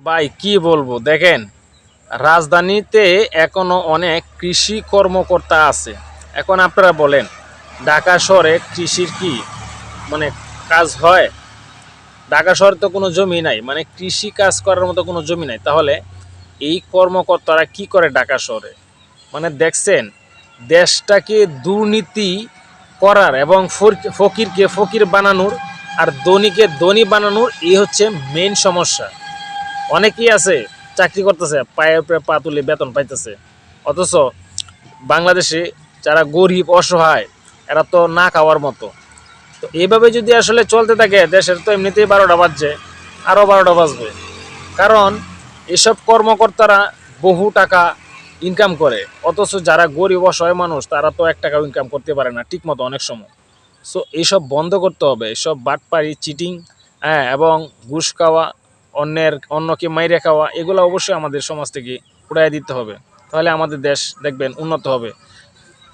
ভাই, কি বলব, দেখেন, রাজধানীতে এখনও অনেক কৃষি কর্মকর্তা আছে। এখন আপনারা বলেন, ঢাকা শহরে কৃষির কি মানে কাজ হয়? ঢাকা শহরে তো কোনো জমি নাই মানে কৃষি কাজ করার মতো কোনো জমি নাই। তাহলে এই কর্মকর্তারা কি করে ঢাকা শহরে? মানে দেখছেন, দেশটাকে দুর্নীতি করার এবং ফকিরকে ফকির বানানোর আর ধনীকে ধনী বানানোর, এই হচ্ছে মেন সমস্যা। অনেকেই আছে, চাকরি করতেছে পায়ের উপরে পা তুলে বেতন পাইতেছে। অথচ বাংলাদেশে যারা গরিব, অসহায়, এরা তো না খাওয়ার মতো। তো এইভাবে যদি আসলে চলতে থাকে, দেশের তো এমনিতেই বারোটা বাজছে আরও বারোটা বাজবে। কারণ এসব কর্মকর্তারা বহু টাকা ইনকাম করে, অথচ যারা গরিব, অসহায় মানুষ, তারা তো এক টাকাও ইনকাম করতে পারে না, ঠিক মতো অনেক সময়। সো এইসব বন্ধ করতে হবে, এসব বাটপারি চিটিং হ্যাঁ এবং ঘুষ খাওয়া অন্যের, অন্যকে মাইরে খাওয়া, এগুলো অবশ্যই আমাদের সমাজ থেকে উড়াই দিতে হবে। তাহলে আমাদের দেশ দেখবেন উন্নত হবে।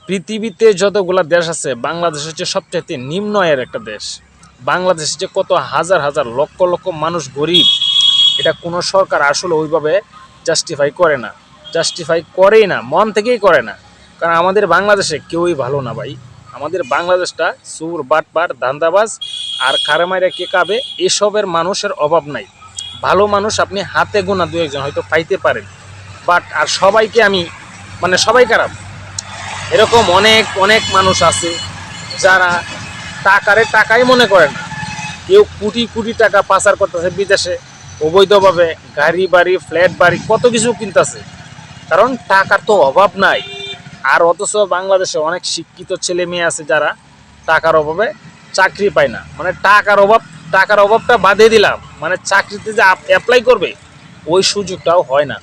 পৃথিবীতে যতগুলা দেশ আছে, বাংলাদেশ হচ্ছে সবচাইতে নিম্ন আয়ের একটা দেশ। বাংলাদেশ যে কত হাজার হাজার, লক্ষ লক্ষ মানুষ গরিব, এটা কোনো সরকার আসলে ওইভাবে জাস্টিফাই করে না। জাস্টিফাই করেই না, মন থেকেই করে না। কারণ আমাদের বাংলাদেশে কেউই ভালো না ভাই। আমাদের বাংলাদেশটা সুর বাটপার ধান্দাবাজ আর খারামাইরা কে কাবে এসবের মানুষের অভাব নাই। ভালো মানুষ আপনি হাতে গোনা দু একজন হয়তো পাইতে পারেন। বাট আর সবাইকে আমি মানে সবাই খারাপ। এরকম অনেক অনেক মানুষ আছে যারা টাকারে টাকাই মনে করে না। কেউ কোটি কোটি টাকা পাচার করতেছে বিদেশে, অবৈধভাবে গাড়ি, বাড়ি, ফ্ল্যাট, বাড়ি, কত কিছু কিনতেছে। কারণ টাকার তো অভাব নাই। আর অথচ বাংলাদেশে অনেক শিক্ষিত ছেলে মেয়ে আছে যারা টাকার অভাবে চাকরি পায় না। মানে টাকার অভাব টাকার অভাবটা বাদে দিলাম। মানে চাকরিতে যে অ্যাপ্লাই করবে, ওই সুযোগটাও হয় না।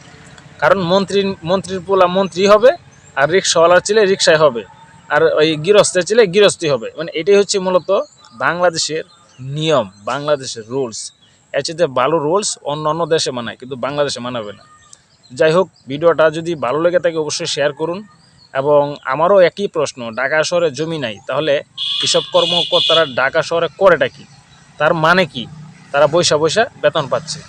কারণ মন্ত্রী, মন্ত্রীর পোলা মন্ত্রী হবে, আর রিক্সাওয়ালার ছেলে রিক্সায় হবে, আর ওই গৃহস্থের ছেলে গৃহস্থী হবে। মানে এটাই হচ্ছে মূলত বাংলাদেশের নিয়ম, বাংলাদেশের রুলস এর ভালো রুলস অন্য অন্য দেশে মানায়, কিন্তু বাংলাদেশে মানাবে না। যাই হোক, ভিডিওটা যদি ভালো লেগে থাকে অবশ্যই শেয়ার করুন। এবং আমারও একই প্রশ্ন, ঢাকা শহরে জমি নাই, তাহলে এসব কর্মকর্তারা ঢাকা শহরে করেটা কি? তার মানে কি? তারা বৈশা বৈশা বেতন পাচ্ছে।